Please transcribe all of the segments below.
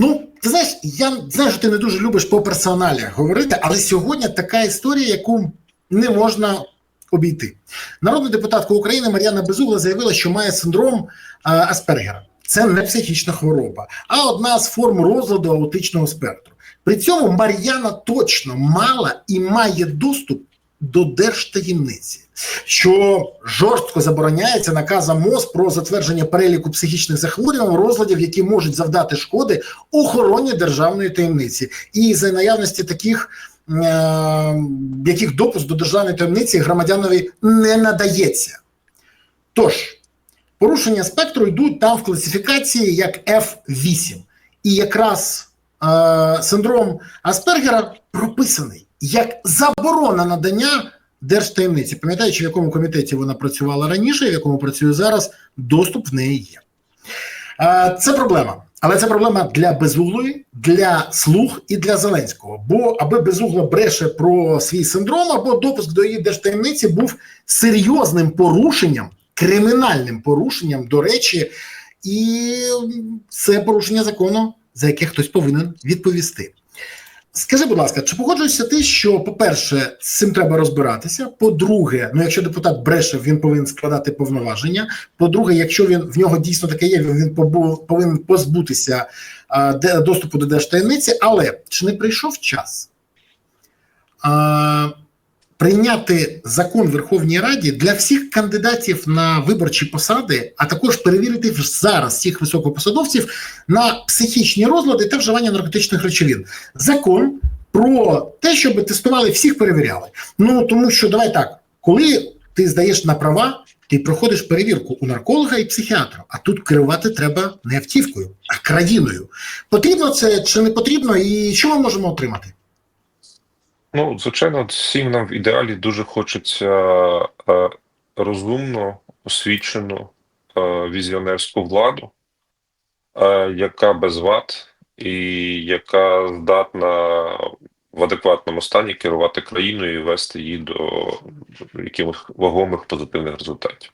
Ну, ти знаєш, я знаю, що ти не дуже любиш по персоналях говорити, але сьогодні така історія, яку не можна обійти. Народна депутатка України Мар'яна Безугла заявила, що має синдром е, Аспергера. Це не психічна хвороба, а одна з форм розладу аутичного спектру. При цьому Мар'яна точно мала і має доступ до держтаємниці, що жорстко забороняється наказом МОЗ про затвердження переліку психічних захворювань, розладів, які можуть завдати шкоди охороні державної таємниці, і за наявності таких. е, Яких допуск до державної таємниці громадянові не надається. Тож, порушення спектру йдуть там в класифікації як F8. І якраз е, синдром Аспергера прописаний як заборона надання держтаємниці. Пам'ятаючи, в якому комітеті вона працювала раніше, в якому працює зараз, доступ в неї є. Е, Це проблема. Але це проблема для безуглої, для слуг і для Зеленського. Бо аби безугла бреше про свій синдром, або допуск до її держтаємниці був серйозним порушенням, кримінальним порушенням, до речі, і це порушення закону, за яке хтось повинен відповісти. Скажи, будь ласка, чи погоджуєшся ти, що, по-перше, з цим треба розбиратися? По-друге, ну якщо депутат бреше, він повинен складати повноваження. По-друге, якщо він в нього дійсно таке є, він повинен позбутися а, доступу до держтаємниці. Але чи не прийшов час а, прийняти закон Верховній Раді для всіх кандидатів на виборчі посади, а також перевірити зараз всіх високопосадовців на психічні розлади та вживання наркотичних речовин? Закон про те, щоб тестували всіх перевіряли. Ну тому що давай так, коли ти здаєш на права, ти проходиш перевірку у нарколога і психіатра. А тут керувати треба не автівкою, а країною. Потрібно це чи не потрібно, і що ми можемо отримати? Ну, звичайно, всім нам в ідеалі дуже хочеться е, розумну, освічену, е, візіонерську владу, е, яка без вад і яка здатна в адекватному стані керувати країною і вести її до якихось вагомих позитивних результатів.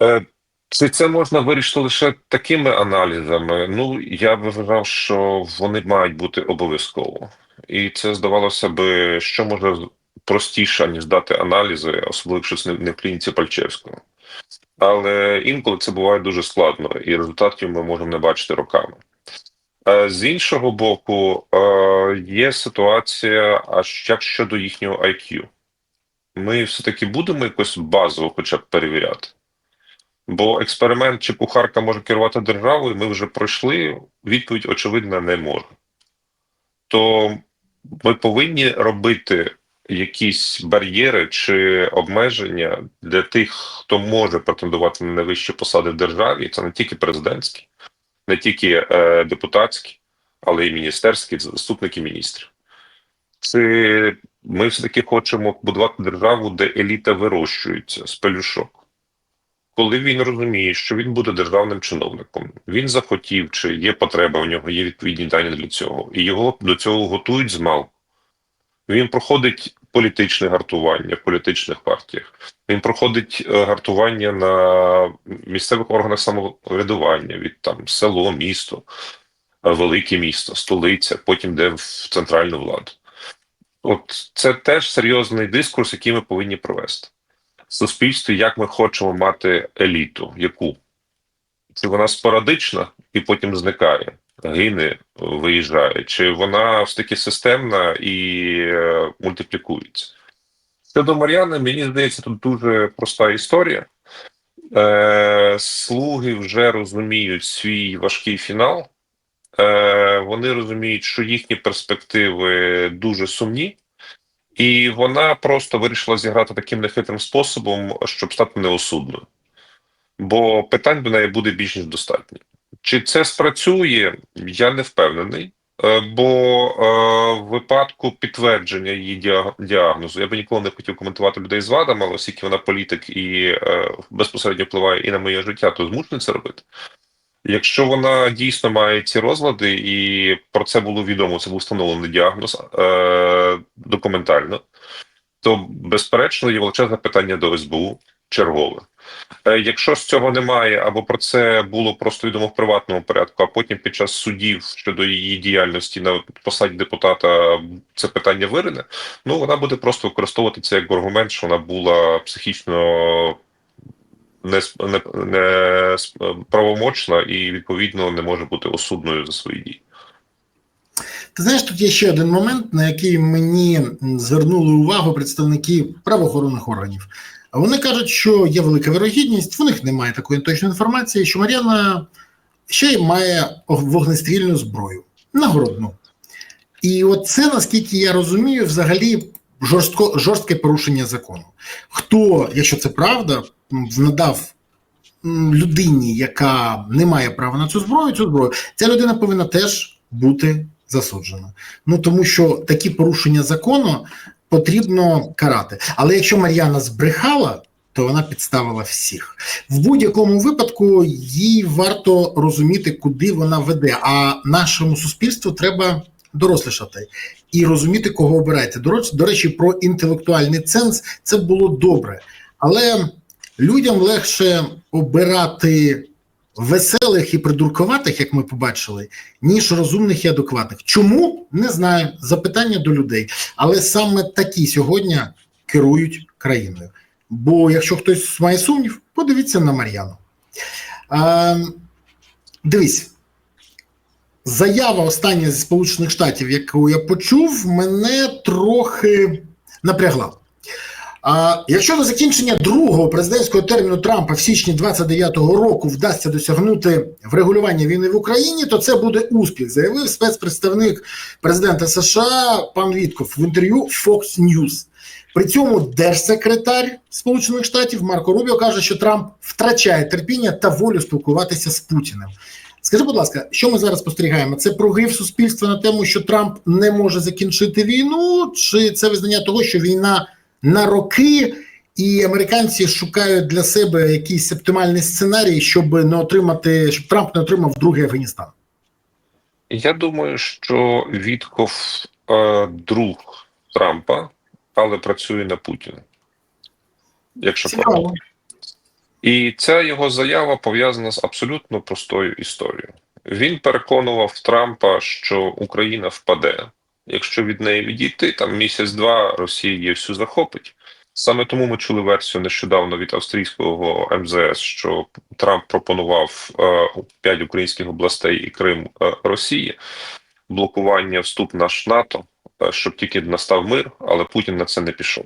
Е, Чи це можна вирішити лише такими аналізами? Ну, я вважав, що вони мають бути обов'язково. І це здавалося би, що може простіше, ніж дати аналізи, особливо якщо це не- в клініці Пальчевського. Але інколи це буває дуже складно, і результатів ми можемо не бачити роками. Е, З іншого боку, е, є ситуація, а як щодо їхнього IQ? Ми все-таки будемо якось базово хоча б перевіряти. Бо експеримент чи кухарка може керувати державою, ми вже пройшли. Відповідь, очевидно, не може. То ми повинні робити якісь бар'єри чи обмеження для тих, хто може претендувати на найвищі посади в державі. Це не тільки президентські, не тільки е, депутатські, але й міністерські, заступники міністрів. Чи ми все-таки хочемо будувати державу, де еліта вирощується з пелюшок? Коли він розуміє, що він буде державним чиновником, він захотів, чи є потреба в нього, є відповідні дані для цього, і його до цього готують з малку. Він проходить політичне гартування в політичних партіях. Він проходить е, гартування на місцевих органах самоврядування від там село, місто, е, велике місто, столиця, потім йде в центральну владу. От це теж серйозний дискурс, який ми повинні провести суспільстві, як ми хочемо мати еліту, яку чи вона спорадична і потім зникає, гине, виїжджає, чи вона все таки системна і е, мультиплікується. Щодо Мар'яни, мені здається, тут дуже проста історія. Е, слуги вже розуміють свій важкий фінал. Е, вони розуміють, що їхні перспективи дуже сумні. І вона просто вирішила зіграти таким нехитрим способом, щоб стати неосудною. Бо питань до неї буде більш ніж достатньо. Чи це спрацює, я не впевнений. Е, Бо е, в випадку підтвердження її діагнозу я би ніколи не хотів коментувати людей з вадами, але оскільки вона політик і е, безпосередньо впливає і на моє життя, то змушений це робити. Якщо вона дійсно має ці розлади, і про це було відомо, це був встановлений діагноз е, документально, то безперечно є величезне питання до СБУ чергове. Е, Якщо з цього немає, або про це було просто відомо в приватному порядку, а потім під час судів щодо її діяльності на посаді депутата це питання вирине, ну вона буде просто використовувати це як аргумент, що вона була психічно не, не, не правомочна і відповідно не може бути осудною за свої дії. Ти знаєш, тут є ще один момент, на який мені звернули увагу представники правоохоронних органів. Вони кажуть, що є велика вирогідність, в них немає такої точної інформації, що Мар'яна ще й має вогнестрільну зброю нагородну. І от це, наскільки я розумію, взагалі жорстко, жорстке порушення закону. Хто, якщо це правда, надав людині, яка не має права на цю зброю, цю зброю, ця людина повинна теж бути засуджена. Ну тому що такі порушення закону потрібно карати. Але якщо Мар'яна збрехала, то вона підставила всіх. В будь-якому випадку їй варто розуміти, куди вона веде. А нашому суспільству треба дорослішати і розуміти, кого речі, до речі, про інтелектуальний ценз це було добре, але людям легше обирати веселих і придуркуватих, як ми побачили, ніж розумних і адекватних. Чому не знаю. Запитання до людей, але саме такі сьогодні керують країною. Бо якщо хтось має сумнів, подивіться на Мар'яну. Дивись, заява остання зі Сполучених Штатів, яку я почув, мене трохи напрягла. Якщо до закінчення другого президентського терміну Трампа в січні 29-го року вдасться досягнути врегулювання війни в Україні, то це буде успіх, заявив спецпредставник президента США пан Вітков в інтерв'ю Fox News. При цьому держсекретар Сполучених Штатів Марко Рубіо каже, що Трамп втрачає терпіння та волю спілкуватися з Путіним. Скажи, будь ласка, що ми зараз спостерігаємо? Це прогрів суспільства на тему, що Трамп не може закінчити війну, чи це визнання того, що війна на роки, і американці шукають для себе якийсь оптимальний сценарій, щоб не отримати, щоб Трамп не отримав другий Афганістан? Я думаю, що Вітков е, друг Трампа, але працює на Путіна. Якщо. Цікаво. І ця його заява пов'язана з абсолютно простою історією. Він переконував Трампа, що Україна впаде. Якщо від неї відійти, там місяць-два Росія її всю захопить. Саме тому ми чули версію нещодавно від австрійського МЗС, що Трамп пропонував е, п'ять українських областей і Крим е, Росії блокування вступ наш НАТО, е, щоб тільки настав мир, але Путін на це не пішов.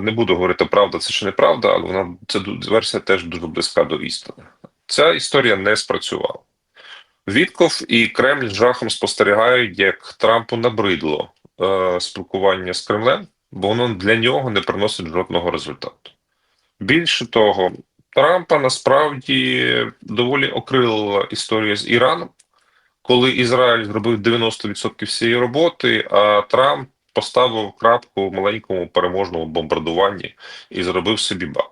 Не буду говорити правда, це чи неправда, але вона це версія теж дуже близька до істини. Ця історія не спрацювала. Вітков і Кремль з жахом спостерігають, як Трампу набридло е, спілкування з Кремлем, бо воно для нього не приносить жодного результату. Більше того, Трампа насправді доволі окрилила історія з Іраном, коли Ізраїль зробив 90% всієї роботи, а Трамп поставив крапку в маленькому переможному бомбардуванні і зробив собі бал.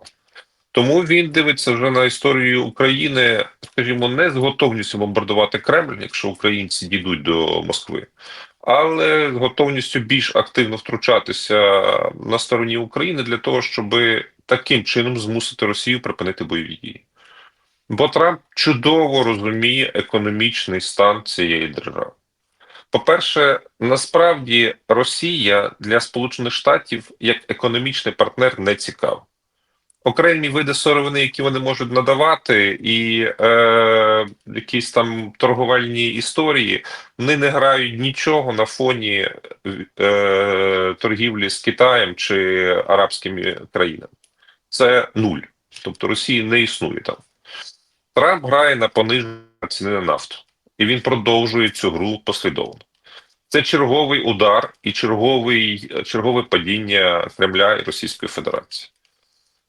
Тому він дивиться вже на історію України, скажімо, не з готовністю бомбардувати Кремль, якщо українці дійдуть до Москви, але з готовністю більш активно втручатися на стороні України для того, щоб таким чином змусити Росію припинити бойові дії. Бо Трамп чудово розуміє економічний стан цієї держави. По-перше, насправді Росія для Сполучених Штатів як економічний партнер не цікава. Окремі види сировини, які вони можуть надавати, і е, якісь там торговельні історії, вони не грають нічого на фоні е, торгівлі з Китаєм чи арабськими країнами. Це нуль. Тобто Росії не існує там. Трамп грає на пониження ціни на нафту, і він продовжує цю гру послідовно. Це черговий удар і черговий, чергове падіння Кремля і Російської Федерації.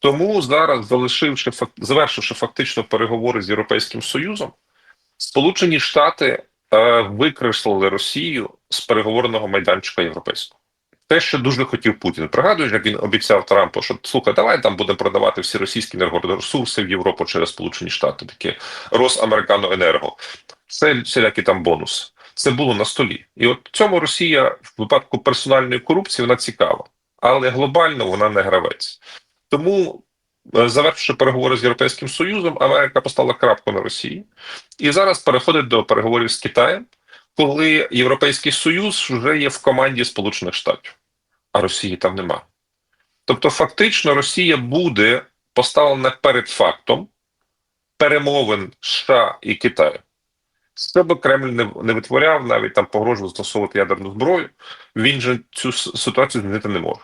Тому зараз, залишивши завершивши фактично переговори з Європейським Союзом, Сполучені Штати е, викреслили Росію з переговорного майданчика європейського. Те, що дуже хотів Путін. Пригадуєш, як він обіцяв Трампу, що слухай, давай там будемо продавати всі російські енергоресурси в Європу через Сполучені Штати, таке Росамерикано-Енерго. Це всілякі там бонуси. Це було на столі. І от цьому Росія в випадку персональної корупції вона цікава, але глобально вона не гравець. Тому Е, Завершивши переговори з Європейським Союзом, Америка поставила крапку на Росії і зараз переходить до переговорів з Китаєм, коли Європейський Союз вже є в команді Сполучених Штатів, а Росії там нема. Тобто, фактично, Росія буде поставлена перед фактом перемовин США і Китаю. Що би Кремль не, не витворяв, навіть там погрожував застосовувати ядерну зброю, він же цю ситуацію змінити не може.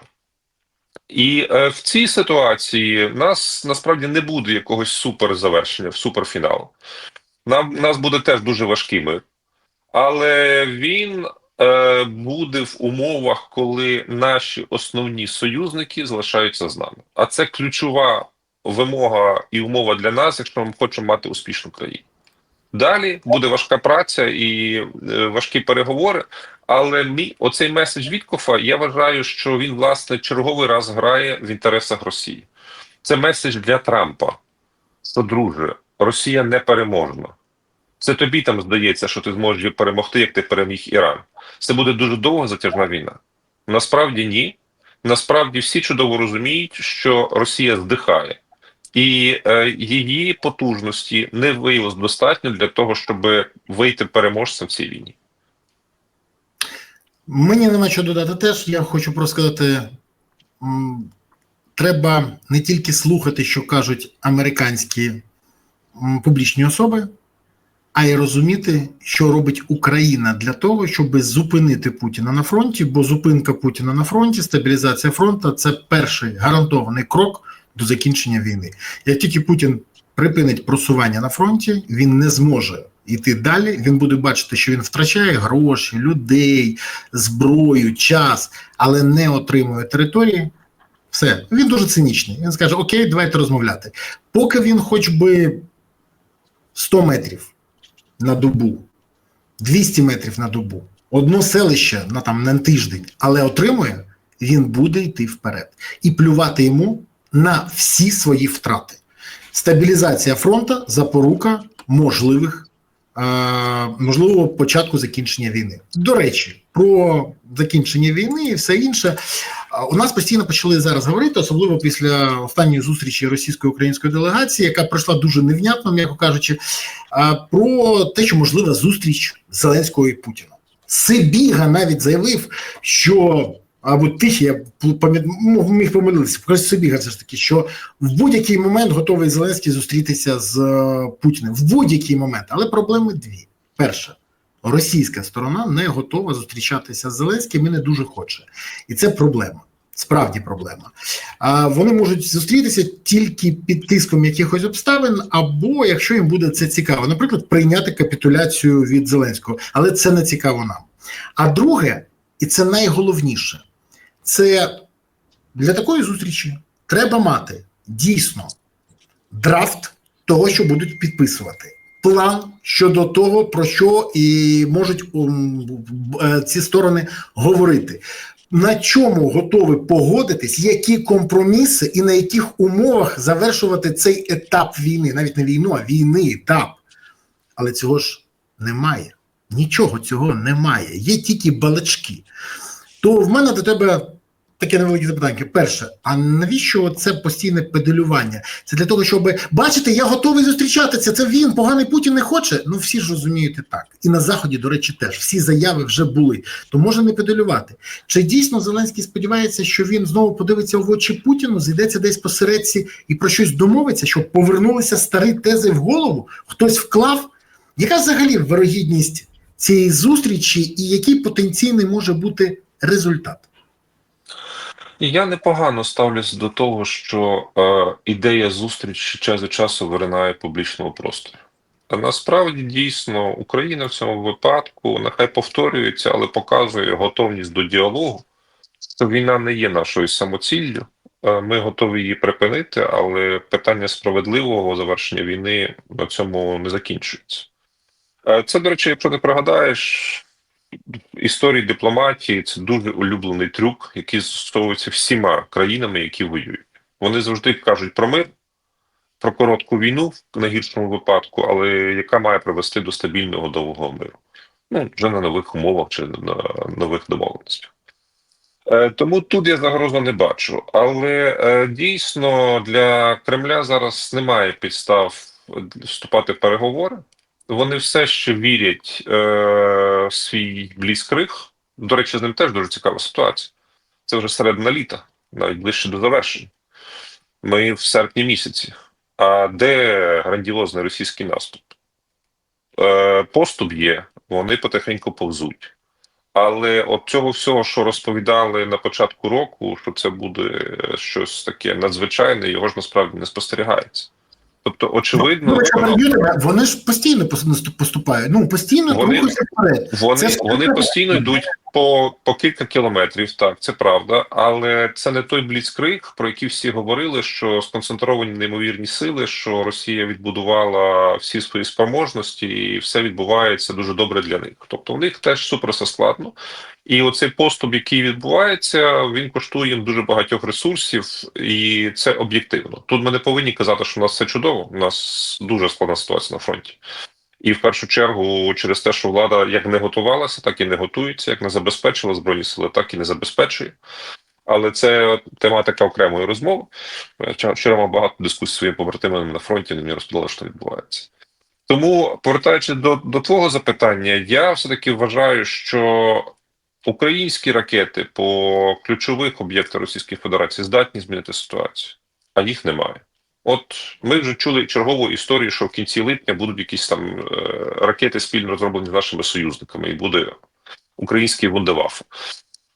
І е, в цій ситуації в нас насправді не буде якогось супер завершення, суперфіналу. Нам нас буде теж дуже важкий мир. Але він е, буде в умовах, коли наші основні союзники залишаються з нами. А це ключова вимога і умова для нас, якщо ми хочемо мати успішну країну. Далі буде важка праця і е, важкі переговори. Але мій оцей меседж Віткофа, я вважаю, що він власне черговий раз грає в інтересах Росії. Це меседж для Трампа. Що, друже, Росія не переможна. Це тобі там здається, що ти зможеш перемогти, як ти переміг Іран. Це буде дуже довга затяжна війна. Насправді ні. Насправді всі чудово розуміють, що Росія здихає, і е, її потужності не виявилось достатньо для того, щоб вийти переможцем в цій війні. Мені нема що додати теж. Я хочу просто сказати: треба не тільки слухати, що кажуть американські публічні особи, а й розуміти, що робить Україна для того, щоб зупинити Путіна на фронті, бо зупинка Путіна на фронті, стабілізація фронту це перший гарантований крок до закінчення війни. Як тільки Путін припинить просування на фронті, він не зможе йти далі. Він буде бачити, що він втрачає гроші, людей, зброю, час, але не отримує території. Все, він дуже цинічний. Він скаже: Окей, давайте розмовляти. Поки він хоч би 100 метрів на добу, 200 метрів на добу, одно селище на там на тиждень, але отримує, він буде йти вперед і плювати йому на всі свої втрати. Стабілізація фронту запорука можливих е, можливого початку закінчення війни. До речі, про закінчення війни і все інше. У нас постійно почали зараз говорити, особливо після останньої зустрічі російсько-української делегації, яка пройшла дуже невнятно, м'яко кажучи, про те, що можлива зустріч Зеленського і Путіна. Сибіга навіть заявив, що або тихі, я ну, міг помилитися, якось Сибіга все ж таки, що в будь-який момент готовий Зеленський зустрітися з е, Путіним. В будь-який момент. Але проблеми дві: перше, російська сторона не готова зустрічатися з Зеленським і не дуже хоче. І це проблема. Справді проблема. А вони можуть зустрітися тільки під тиском якихось обставин, або якщо їм буде це цікаво, наприклад, прийняти капітуляцію від Зеленського, але це не цікаво нам. А друге, і це найголовніше, це для такої зустрічі треба мати дійсно драфт того, що будуть підписувати. План щодо того, про що і можуть е, ці сторони говорити. На чому готові погодитись, які компроміси і на яких умовах завершувати цей етап війни, навіть не війну, а війни етап. Але цього ж немає. Нічого цього немає. Є тільки балачки. То в мене до тебе таке невелике запитання. Перше, а навіщо це постійне педалювання? Це для того, щоб бачите, я готовий зустрічатися. Це він, поганий Путін не хоче. Ну всі ж розуміють і так. І на заході, до речі, теж всі заяви вже були. То може не педалювати. Чи дійсно Зеленський сподівається, що він знову подивиться в очі Путіну, зійдеться десь посередці і про щось домовиться, щоб повернулися старі тези в голову? Хтось вклав? Яка взагалі вирогідність цієї зустрічі, і який потенційний може бути результат? Я непогано ставлюся до того, що е, ідея зустрічі час від часу виринає в публічному просторі. Та насправді дійсно Україна в цьому випадку нехай повторюється, але показує готовність до діалогу. Війна не є нашою самоціллю. Е, Ми готові її припинити, але питання справедливого завершення війни на цьому не закінчується. Е, Це, до речі, якщо ти пригадаєш, історії дипломатії це дуже улюблений трюк, який застосовується всіма країнами, які воюють. Вони завжди кажуть про мир, про коротку війну в найгіршому випадку, але яка має привести до стабільного довгого миру. Ну, вже на нових умовах чи на нових домовленостях. Е, Тому тут я загрозу не бачу. Але е, дійсно для Кремля зараз немає підстав вступати в переговори. Вони все ще вірять е, в свій бліцкриг. До речі, з ним теж дуже цікава ситуація. Це вже середина літа, навіть ближче до завершення. Ми в серпні місяці. А де грандіозний російський наступ? Е, поступ є, вони потихеньку повзуть. Але от цього всього, що розповідали на початку року, що це буде щось таке надзвичайне, його ж насправді не спостерігається. Тобто, очевидно, Ну, переб'ю вони ж постійно поступають. Ну постійно Вони- вперед. Вони, Це вони постійно йдуть по, по кілька кілометрів, так, це правда, але це не той бліцкриг, про який всі говорили, що сконцентровані неймовірні сили, що Росія відбудувала всі свої спроможності, і все відбувається дуже добре для них. Тобто у них теж супер все складно. І оцей поступ, який відбувається, він коштує їм дуже багатьох ресурсів, і це об'єктивно. Тут ми не повинні казати, що у нас все чудово. У нас дуже складна ситуація на фронті. І в першу чергу через те, що влада як не готувалася, так і не готується, як не забезпечила збройні сили, так і не забезпечує. Але це тематика окремої розмови. Вчора мав багато дискусій зі своїми побратимами на фронті, вони мені розповідали, що відбувається. Тому, повертаючись до, до твого запитання, я все-таки вважаю, що українські ракети по ключових об'єктах Російської Федерації здатні змінити ситуацію, а їх немає. От ми вже чули чергову історію, що в кінці липня будуть якісь там е, ракети спільно розроблені нашими союзниками, і буде український вундеваф.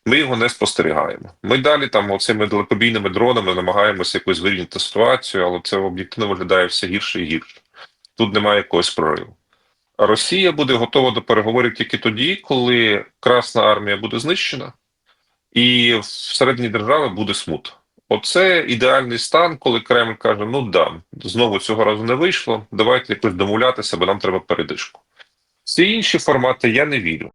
Ми його не спостерігаємо. Ми далі там оцими далекобійними дронами намагаємося якось вирівняти ситуацію, але це об'єктивно виглядає все гірше і гірше. Тут немає якогось прориву. Росія буде готова до переговорів тільки тоді, коли Красна армія буде знищена, і всередині держави буде смут. Оце ідеальний стан, коли Кремль каже: ну да, знову цього разу не вийшло. Давайте якось домовлятися, бо нам треба передишку. Всі інші формати я не вірю.